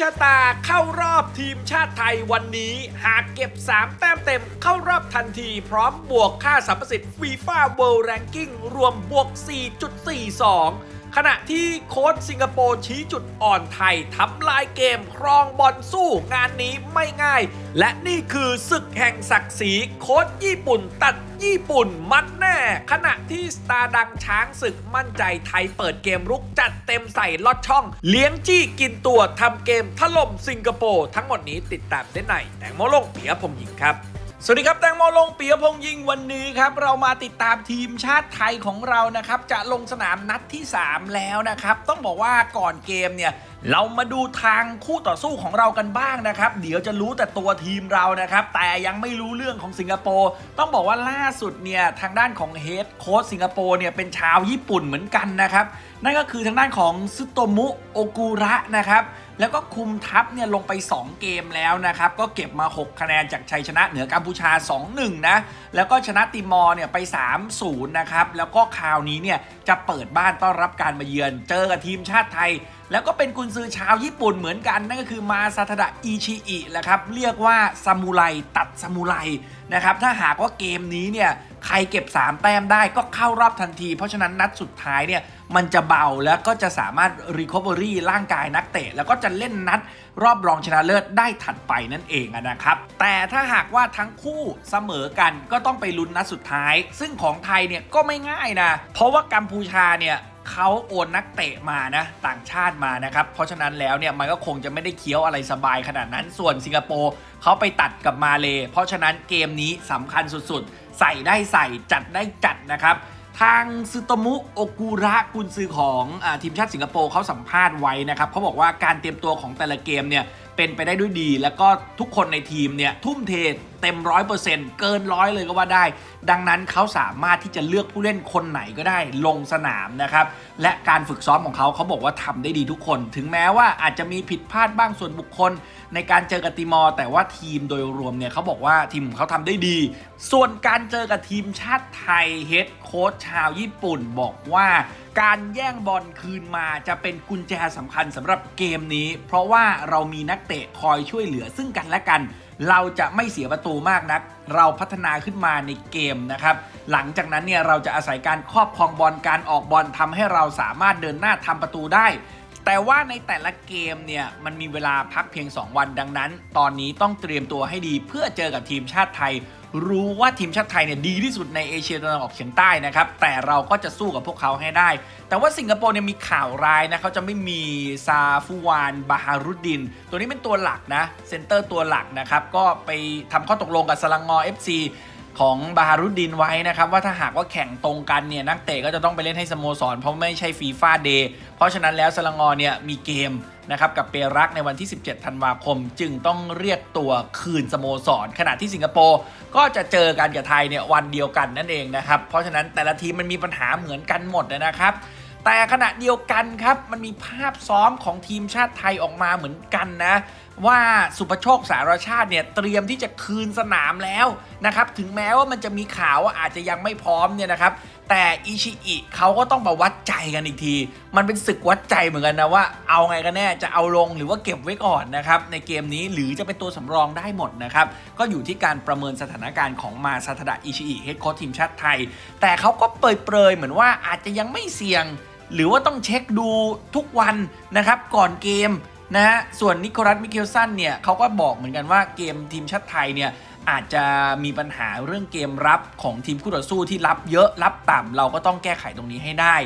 ชะตาเข้ารอบทีมชาติไทยวันนี้ หากเก็บ 3 แต้มเต็มเข้ารอบทันที พร้อมบวกค่าสัมประสิทธิ์ฟีฟ่าเวิลด์แรงกิ้งรวมบวก 4.42 ขณะที่โค้ชสิงคโปร์ชี้จุดอ่อนไทยทำลายเกมครองบอลสู้งานนี้ไม่ง่าย และนี่คือศึกแห่งศักดิ์ศรีโค้ชญี่ปุ่นตัดญี่ปุ่นมันแน่ ขณะที่สตาร์ดังช้างศึกมั่นใจไทยเปิดเกมรุกจัดเต็มใส่ลอดช่อง เลี้ยงจี้กินตัวทำเกมถล่มสิงคโปร์ทั้งหมดนี้ติดตามได้ในแตงโมโลกเปียพงศ์หญิงครับ สวัสดีครับ แตงโมลงเปียพงยิงวันนี้ครับ เรามาติดตามทีมชาติไทยของเรานะครับ จะลงสนามนัดที่ 3 แล้วนะครับ ต้องบอกว่าก่อนเกมเนี่ย เรามาดูทางคู่ต่อสู้ของเรากันบ้างนะครับ เดี๋ยวจะรู้แต่ตัวทีมเรานะครับ แต่ยังไม่รู้เรื่องของสิงคโปร์ต้องบอกว่าล่าสุดเนี่ยทางด้านของเฮดโค้ชสิงคโปร์เนี่ยเป็นชาวญี่ปุ่นเหมือนกันนะครับ นั่นก็คือทางด้านของซึโตมุโอกุระนะครับแล้วก็คุมทัพเนี่ยลงไป 2 เกมแล้วนะครับ ก็เก็บมา 6 คะแนนจากชัยชนะเหนือกัมพูชา 2-1 นะ แล้วก็ชนะติมอร์เนี่ยไป 3-0 นะครับ แล้วก็คราวนี้เนี่ยจะเปิดบ้านต้อนรับการมาเยือน เจอกับทีมชาติไทย แล้วก็เป็นกุนซือชาวญี่ปุ่นเหมือนกัน นั่นก็คือมาซาทดะอิชิอิแหละครับเรียกว่าซามูไรตัดซามูไรนะครับถ้าหากว่าเกมนี้เนี่ยใครเก็บ 3 แต้มได้ก็เข้ารอบทันที เพราะฉะนั้นนัดสุดท้ายเนี่ยมันจะเบาแล้วก็จะสามารถ Recovery ร่างกายนักเตะ แล้วก็จะเล่นนัดรอบรองชนะเลิศได้ถัดไปนั่นเองนะครับ แต่ถ้าหากว่าทั้งคู่เสมอกันก็ต้องไปลุ้นนัดสุดท้าย ซึ่งของไทยเนี่ยก็ไม่ง่ายนะ เพราะว่ากัมพูชาเนี่ย เขาโอนนักเตะมานะต่างชาติมานะครับ เพราะฉะนั้นแล้วเนี่ยมันก็คงจะไม่ได้เคี้ยวอะไรสบายขนาดนั้น ส่วนสิงคโปร์เขาไปตัดกับมาเล เพราะฉะนั้นเกมนี้สำคัญสุดๆ ใส่ได้ใส่จัดได้จัดนะครับทางซึโตมุโอกุระกุนซือของอทีมชาติสิงคโปร์เขาสัมภาษณ์ไว้นะครับเขาบอกว่าการเตรียมตัวของแต่ละเกมเนี่ยเป็นไปได้ด้วยดี แล้วก็ทุกคนในทีมเนี่ยทุ่มเท เต็มร้อยเปอร์เซ็นต์เกินร้อยเลยก็ว่าได้ ดังนั้นเขาสามารถที่จะเลือกผู้เล่นคนไหนก็ได้ลงสนามนะครับ และการฝึกซ้อมของเขาเขาบอกว่าทำได้ดีทุกคน ถึงแม้ว่าอาจจะมีผิดพลาดบ้างส่วนบุคคล ในการเจอกับติมอร์แต่ว่าทีมโดยรวมเนี่ยเขาบอกว่าทีมของเขาทำได้ดี ส่วนการเจอกับทีมชาติไทยเฮดโค้ชชาวญี่ปุ่นบอกว่าการแย่งบอลคืนมาจะเป็นกุญแจสำคัญสำหรับเกมนี้ เพราะว่าเรามีนักเตะคอยช่วยเหลือซึ่งกันและกัน เราจะไม่เสียประตูมากนัก เราพัฒนาขึ้นมาในเกมนะครับ หลังจากนั้นเนี่ยเราจะอาศัยการครอบครองบอลการออกบอลทำให้เราสามารถเดินหน้าทำประตูได้ แต่ว่าในแต่ละเกมเนี่ยมันมีเวลาพักเพียง 2 วันดังนั้น ตอนนี้ต้องเตรียมตัวให้ดีเพื่อเจอกับทีมชาติไทย รู้ว่าทีมชาติไทยเนี่ยดีที่สุดในเอเชียตะวันออกเฉียงใต้นะครับ แต่เราก็จะสู้กับพวกเขาให้ได้ แต่ว่าสิงคโปร์เนี่ยมีข่าวร้ายนะเขาจะไม่มีซาฟูวานบาฮารุดดิน ตัวนี้เป็นตัวหลักนะเซนเตอร์ตัวหลักนะครับ ก็ไปทำข้อตกลงกับสลังงอ FC ของบาฮารุดดินไว้นะครับ ว่าถ้าหากว่าแข่งตรงกันเนี่ยนักเตะก็จะต้องไปเล่นให้สโมสรเพราะไม่ใช่ฟีฟ่าเดย์เพราะฉะนั้นแล้วสลังงอเนี่ยมีเกมนะครับกับเปรักในวันที่ 17 ธันวาคม จึงต้องเรียกตัวคืนสโมสร ขณะที่สิงคโปร์ก็จะเจอกันกับไทยเนี่ยวันเดียวกันนั่นเองนะครับเพราะฉะนั้นแต่ละทีมมันมีปัญหาเหมือนกันหมดนะครับแต่ขณะเดียวกันครับมันมีภาพซ้อมของทีมชาติไทยออกมาเหมือนกันนะ ว่าสุภโชคสารชาติเนี่ยเตรียมที่จะคืนสนามแล้วนะครับถึงแม้ว่ามันจะมีข่าวว่าอาจจะยังไม่พร้อมเนี่ยนะครับแต่อิชิอิเขาก็ต้องมาวัดใจกันอีกที มันเป็นศึกวัดใจเหมือนกันนะว่าเอาไงกันแน่จะเอาลงหรือว่าเก็บไว้ก่อนนะครับในเกมนี้หรือจะเป็นตัวสำรองได้หมดนะครับก็อยู่ที่การประเมินสถานการณ์ของมาซาทดะอิชิอิเฮดโค้ชทีมชาติไทย แต่เขาก็เปรยๆเหมือนว่าอาจจะยังไม่เสี่ยงหรือว่าต้องเช็คดูทุกวันนะครับก่อนเกม นะฮะ ส่วนนิโคลัสมิเคลสันเนี่ยเขาก็บอกเหมือนกันว่าเกมทีมชาติไทยเนี่ยอาจจะมีปัญหาเรื่องเกมรับของทีมคู่ต่อสู้ที่รับเยอะรับต่ำเราก็ต้องแก้ไขตรงนี้ให้ได้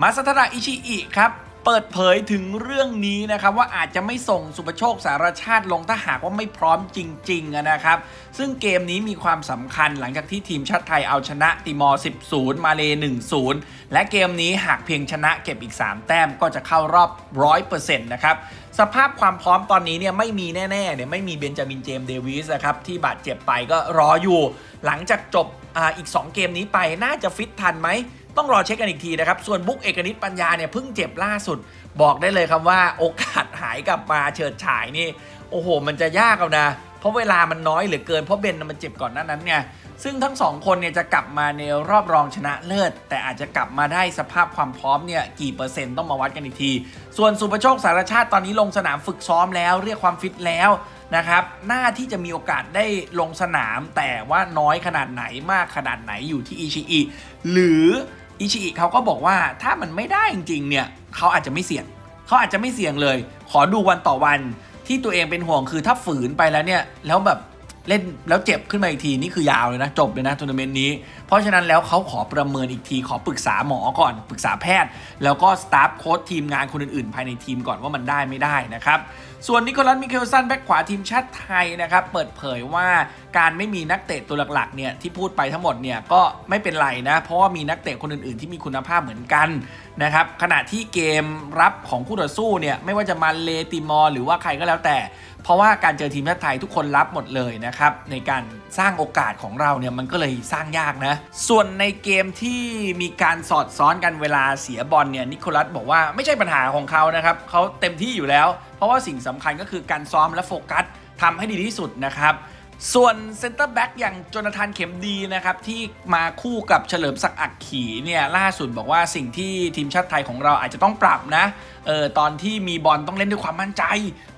มาซาทาระอิชิอิครับ เปิดเผยถึงเรื่องนี้นะครับว่าอาจจะไม่ส่งสุปโชคสารชาติลงถ้าหากว่าไม่พร้อมจริงๆนะครับ ซึ่งเกมนี้มีความสำคัญหลังจากที่ทีมชาติไทยเอาชนะติมอร์ 10-0 มาเล1-0 และเกมนี้หากเพียงชนะเก็บอีก 3 แต้มก็จะเข้ารอบ 100%นะครับสภาพความพร้อมตอนนี้เนี่ยไม่มีแน่ๆเนี่ยไม่มีเบนจามินเจมส์เดวิสนะครับที่บาดเจ็บไปก็รออยู่ หลังจากจบออีก 2 เกมนี้ไปน่าจะฟิตทันไหม ต้องรอเช็คกันอีกทีนะครับ ส่วนบุ๊กเอกนิตปัญญาเนี่ยเพิ่งเจ็บล่าสุด บอกได้เลยครับว่าโอกาสหายกลับมาเฉิดฉายนี่ โอ้โห มันจะยากเอานะ เพราะเวลามันน้อยเหลือเกินเพราะเบนน่ะมันเจ็บก่อนหน้านั้นไงซึ่งทั้งสองคนเนี่ยจะกลับมาในรอบรองชนะเลิศ แต่อาจจะกลับมาได้สภาพความพร้อมเนี่ยกี่เปอร์เซ็นต์ต้องมาวัดกันอีกที ส่วนสุประโชคสารชาติตอนนี้ลงสนามฝึกซ้อมแล้วเรียกความฟิตแล้วนะครับหน้าที่จะมีโอกาสได้ลงสนามแต่ว่าน้อยขนาดไหนมากขนาดไหนอยู่ที่อิชิอิหรือ อิชิอิเขาก็บอกว่าถ้ามันไม่ได้จริงๆเนี่ยเขาอาจจะไม่เสี่ยงเขาอาจจะไม่เสี่ยงเลย ขอดูวันต่อวันที่ตัวเองเป็นห่วงคือถ้าฝืนไปแล้วเนี่ย แล้วแบบ เล่นแล้วเจ็บขึ้นมาอีกทีนี่คือยาวเลยนะ จบเลยนะทัวร์นาเมนต์นี้ เพราะฉะนั้นแล้วเขาขอประเมินอีกทีขอปรึกษาหมอก่อนปรึกษาแพทย์ แล้วก็สตาฟโค้ชทีมงานคนอื่นๆ ภายในทีมก่อนว่ามันได้ไม่ได้นะครับ ส่วนนิโคลัสมิเคลสันแบ็คขวาทีมชาติไทยนะครับเปิดเผยว่าการไม่มีนักเตะตัวหลักๆเนี่ยที่พูดไปทั้งหมดเนี่ยก็ไม่เป็นไรนะ เพราะว่ามีนักเตะคนอื่นๆ ที่มีคุณภาพเหมือนกัน นะครับขณะที่เกมรับของคู่ต่อสู้เนี่ยไม่ว่าจะมาเลติมอร์หรือว่าใครก็แล้วแต่ เพราะว่าการเจอทีมชาติไทยทุกคนรับหมดเลยนะครับในการสร้างโอกาสของเราเนี่ยมันก็เลยสร้างยากนะ ส่วนในเกมที่มีการสอดซ้อนกันเวลาเสียบอลเนี่ยนิโคลัสบอกว่าไม่ใช่ปัญหาของเขานะครับเขาเต็มที่อยู่แล้ว เพราะว่าสิ่งสำคัญก็คือการซ้อมและโฟกัสทำให้ดีที่สุดนะครับ ส่วนเซนเตอร์แบ็กอย่างโจนาธานเข็มดีนะครับที่มาคู่กับเฉลิมศักดิ์อักขีเนี่ยล่าสุดบอกว่าสิ่งที่ทีมชาติไทยของเราอาจจะต้องปรับนะเออตอนที่มีบอลต้องเล่นด้วยความมั่นใจ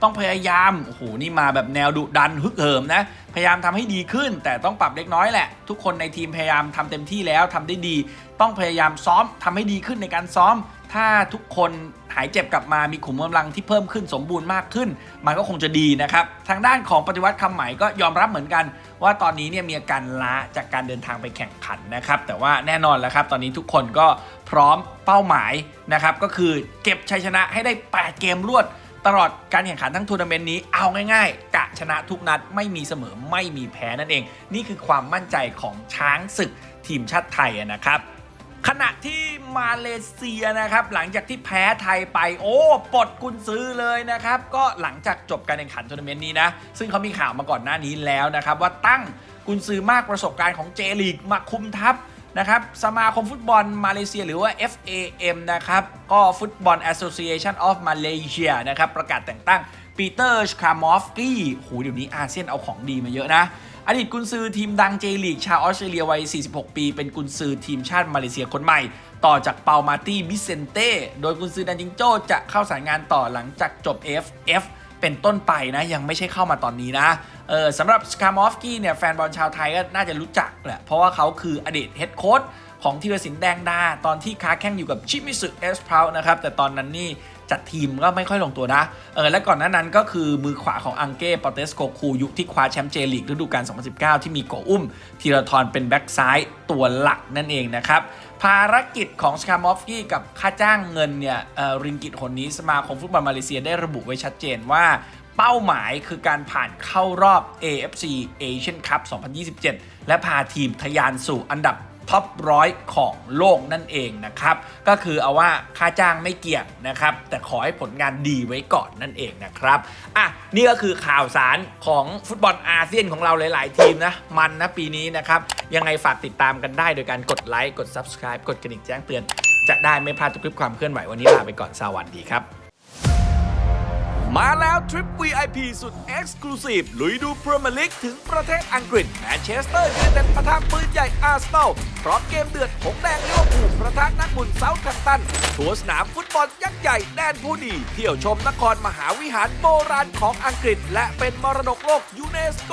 ต้องพยายามโอ้โหนี่มาแบบแนวดุดันฮึกเหิมนะพยายามทำให้ดีขึ้น แต่ต้องปรับเล็กน้อยแหละ ทุกคนในทีมพยายามทำเต็มที่แล้วทำได้ดี ต้องพยายามซ้อมทำให้ดีขึ้นในการซ้อม ถ้าทุกคนหายเจ็บกลับมามีขุมกำลังที่เพิ่มขึ้นสมบูรณ์มากขึ้น มันก็คงจะดีนะครับ ทางด้านของปฏิวัติคำใหม่ก็ยอมรับเหมือนกัน ว่าตอนนี้เนี่ยมีอาการล้าจากการเดินทางไปแข่งขันนะครับ แต่ว่าแน่นอนแล้วครับ ตอนนี้ทุกคนก็พร้อมเป้าหมายนะครับ ก็คือเก็บชัยชนะให้ได้ 8 เกมรวด ตลอดการแข่งขันทั้งทัวร์นาเมนต์นี้เอาง่ายๆกะชนะทุกนัดไม่มีเสมอไม่มีแพ้นั่นเอง นี่คือความมั่นใจของช้างศึกทีมชาติไทยนะครับ ขณะที่มาเลเซียนะครับ หลังจากที่แพ้ไทยไปโอ้ปลดกุนซื้อเลยนะครับ ก็หลังจากจบการแข่งขันทัวร์นาเมนต์นี้นะ ซึ่งเขามีข่าวมาก่อนหน้านี้แล้วนะครับ ว่าตั้งกุนซื้อมากประสบการณ์ของเจลีกมาคุมทัพนะครับสมาคมฟุตบอลมาเลเซียหรือว่า FAM นะครับ ก็ Football Association of Malaysia นะครับ ประกาศแต่งตั้งปีเตอร์ชคามอฟกี้โหเดี๋ยวนี้อาเซียนเอาของดีมาเยอะนะ อดีตกุนซือทีมดังเจลีกชาวออสเตรเลียวัย 46 ปี เป็นกุนซือทีมชาติมาเลเซียคนใหม่ ต่อจากเปามาตี้บิเซนเต้ โดยกุนซือดันจิงโจ้จะเข้าสายงานต่อหลังจากจบ FF เป็นต้นไปนะ ยังไม่ใช่เข้ามาตอนนี้นะเออสำหรับสคามอฟกี้เนี่ยแฟนบอลชาวไทยก็น่าจะรู้จักแหละ เพราะว่าเขาคืออดีตเฮดโค้ชของธีรศิลป์แดงดา ตอนที่ค้าแข่งอยู่กับชิมิสึเอสพาวนะครับ แต่ตอนนั้นนี่ จัดทีมก็ไม่ค่อยลงตัวนะ เออและก่อนหน้านั้นก็คือมือขวาของอังเก้ปอเตสโกคูยุคที่คว้าแชมป์เจลีกฤดูกาล 2019 ที่มีโกอุ้มธีรทรเป็นแบ็กซ้ายตัวหลักนั่นเองนะครับ ภารกิจของสคามอฟกี้กับค่าจ้างเงินเนี่ยริงกิตหนนี้สมาคมฟุตบอลมาเลเซียได้ระบุไว้ชัดเจนว่าเป้าหมายคือการผ่านเข้ารอบ AFC Asian Cup 2027 และพาทีมทะยานสู่อันดับ ท็อปร้อยของโลกนั่นเองนะครับ ก็คือเอาว่าค่าจ้างไม่เกี่ยงนะครับ แต่ขอให้ผลงานดีไว้ก่อนนั่นเองนะครับอะนี่ก็คือข่าวสารของฟุตบอลอาเซียนของเราหลาย ๆ ทีมนะ มันนะปีนี้นะครับ ยังไงฝากติดตามกันได้โดยการกดไลค์กด Subscribe กดกระดิ่งแจ้งเตือน จะได้ไม่พลาดทุกคลิปความเคลื่อนไหววันนี้ลาไปก่อนสวัสดีครับ มาแล้วทริป VIP สุด Exclusive ลุยดูพรีเมียร์ลีกถึงประเทศอังกฤษแมนเชสเตอร์ยูไนเต็ดปะทะปืนใหญ่อาร์เซนอลพร้อมเกมเดือดหงแดงลิเวอร์พูลประทะนักบุญเซาท์แฮมตัน ทัวร์สนามฟุตบอลยักษ์ใหญ่แดนผู้ดี เที่ยวชมนครมหาวิหารโบราณของอังกฤษ และเป็นมรดกโลกยูเนสโก